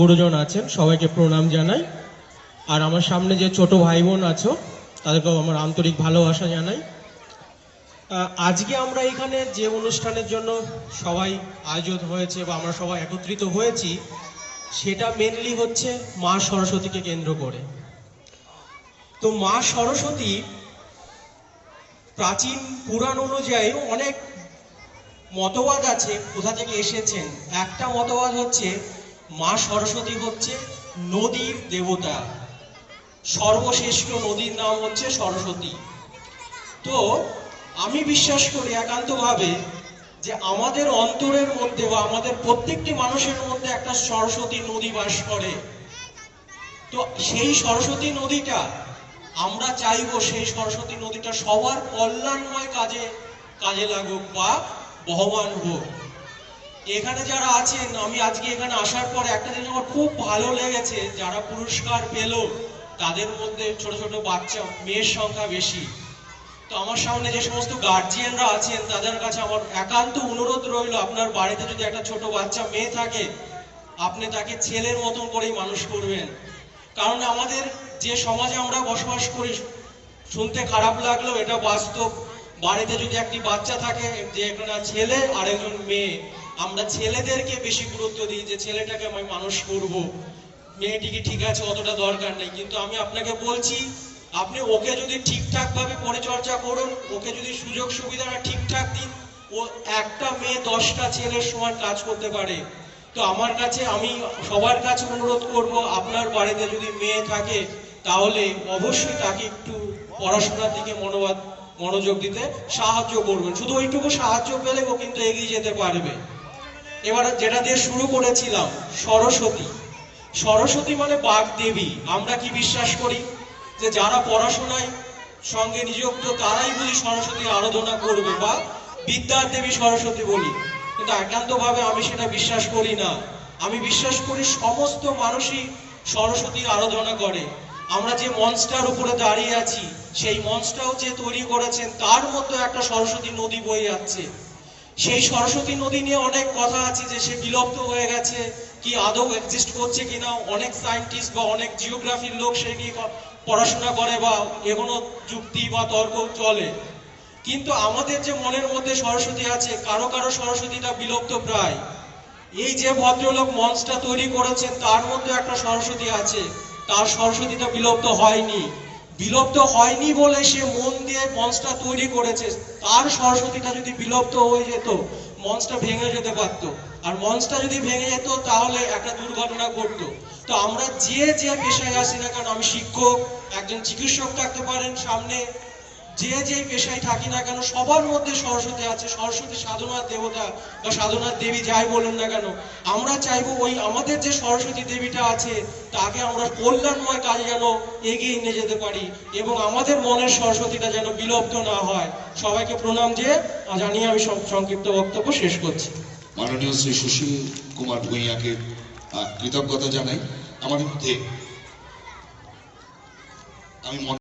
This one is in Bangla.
গুরুজন আছেন, সবাইকে প্রণাম জানাই। আর আমার সামনে যে ছোট ভাই বোন আছো, তাদেরকেও আমার আন্তরিক ভালোবাসা জানাই। আজকে আমরা এখানে যে অনুষ্ঠানের জন্য সবাই আয়োজন হয়েছে বা আমরা সবাই একত্রিত হয়েছি, সেটা মেনলি হচ্ছে মা সরস্বতীকে কেন্দ্র করে। তো মা সরস্বতী প্রাচীন পুরাণ অনুযায়ী অনেক মতবাদ আছে, কোথা থেকে এসেছেন? একটা মতবাদ হচ্ছে মা সরস্বতী হচ্ছে নদীর দেবতা। সর্বশ্রেষ্ঠ নদীর নাম হচ্ছে সরস্বতী। তো আমি বিশ্বাস করি একান্তভাবে যে আমাদের অন্তরের মধ্যে বা আমাদের প্রত্যেকটি মানুষের মধ্যে একটা সরস্বতী নদী বাস করে। তো সেই সরস্বতী নদীটা আমরা চাইব সেই সরস্বতী নদীটা সবার কল্যাণময় কাজে কাজে লাগুক বা বহমান হোক। এখানে যারা আছেন, আমি আজকে এখানে আসার পর একটা জিনিস আমার খুব ভালো লেগেছে, যারা পুরস্কার পেল, তাদের মধ্যে ছোট ছোট বাচ্চা, মেয়ের সংখ্যা বেশি। তো আমার সামনে যে সমস্ত গার্জিয়ানরা আছেন, তাদের কাছে আমার একান্ত অনুরোধ রইল, আপনার বাড়িতে যদি একটা ছোট বাচ্চা মেয়ে থাকে, আপনি তাকে ছেলের মতন করেই মানুষ করবেন। কারণ আমাদের যে সমাজে আমরা বসবাস করি, শুনতে খারাপ লাগলেও এটা বাস্তব। বাড়িতে যদি একটি বাচ্চা থাকে, যে একটা ছেলে আর একজন মেয়ে আমরা ছেলেদেরকে বেশি গুরুত্ব দিই যে, ছেলেটাকে আমি মানুষ করব। মেয়েটিকে ঠিক আছে? অতটা দরকার নেই। কিন্তু আমি আপনাকে বলছি, আপনি ওকে যদি ঠিকঠাক ভাবে পরিচর্যা করুন, ওকে যদি সুযোগ সুবিধাটা ঠিকঠাক দিন, ও একটা মেয়ে দশটা ছেলের সমান কাজ করতে পারে। তো আমার কাছে, আমি সবার কাছে অনুরোধ করব, আপনার বাড়িতে যদি মেয়ে থাকে, তাহলে অবশ্যই তাকে একটু পড়াশোনার দিকে মনোবাদ, মনোযোগ দিতে সাহায্য করবেন। শুধু ওইটুকু সাহায্য পেলে ও কিন্তু এগিয়ে যেতে পারবে। এবার যেটা দিয়ে শুরু করেছিলাম, সরস্বতী। সরস্বতী মানে বাগ দেবী। আমরা কি বিশ্বাস করি? যে যারা পড়াশোনায় সঙ্গে নিযুক্ত, তারাই বুঝি সরস্বতীর আরাধনা করবে বা বিদ্যার দেবী সরস্বতী বলি। কিন্তু একান্তভাবে আমি সেটা বিশ্বাস করি না। আমি বিশ্বাস করি সমস্ত মানুষই সরস্বতীর আরাধনা করে। আমরা যে মঞ্চটার উপরে দাঁড়িয়ে আছি, সেই মঞ্চটাও যে তৈরি করেছেন, তার মধ্যে একটা সরস্বতী নদী বয়ে যাচ্ছে। সেই সরস্বতী নদী নিয়ে অনেক কথা আছে যে সে বিলুপ্ত হয়ে গেছে, কি আদৌ এক্সিস্ট করছে কিনা, অনেক সায়েন্টিস্ট বা অনেক জিওগ্রাফির লোক সে নিয়ে পড়াশোনা করে বা এগুলো যুক্তি বা তর্ক চলে। কিন্তু আমাদের যে মনের মধ্যে সরস্বতী আছে, কারও কারও সরস্বতীটা বিলুপ্ত প্রায়। এই যে ভদ্রলোক মঞ্চটা তৈরি করেছেন, তার মধ্যে একটা সরস্বতী আছে, তার সরস্বতীটা বিলুপ্ত হয়নি। বিলুপ্ত হয়নি বলে সে মন দিয়ে মঞ্চটা তৈরি করেছে। তার সরস্বতীটা যদি বিলুপ্ত হয়ে যেত, মঞ্চটা ভেঙে যেতে পারতো। আর মঞ্চটা যদি ভেঙে যেত, তাহলে একটা দুর্ঘটনা ঘটতো। তো আমরা যে যে পেশায় আসি না কারণ আমি শিক্ষক, একজন চিকিৎসক থাকতে পারেন সামনে। যে যে পেশায় থাকি না কেন, সবার মধ্যে সরস্বতী আছে। সরস্বতী সাধনার দেবতা বা সাধনার দেবী যাই বলুন না কেন, আমরা চাইব ওই আমাদের যে সরস্বতী দেবীটা আছে, তাকে আমরা কল্যাণময় কাজে যেন এগিয়ে নিয়ে যেতে পারি এবং আমাদের মনের সরস্বতীটা যেন বিলুপ্ত না হয়। সবাইকে প্রণাম দিয়ে জানিয়ে আমি সংক্ষিপ্ত বক্তব্য শেষ করছি। মাননীয় শ্রী সুশীল কুমার ভূঁইয়াকে কৃতজ্ঞতা জানাই। আমার মধ্যে আমি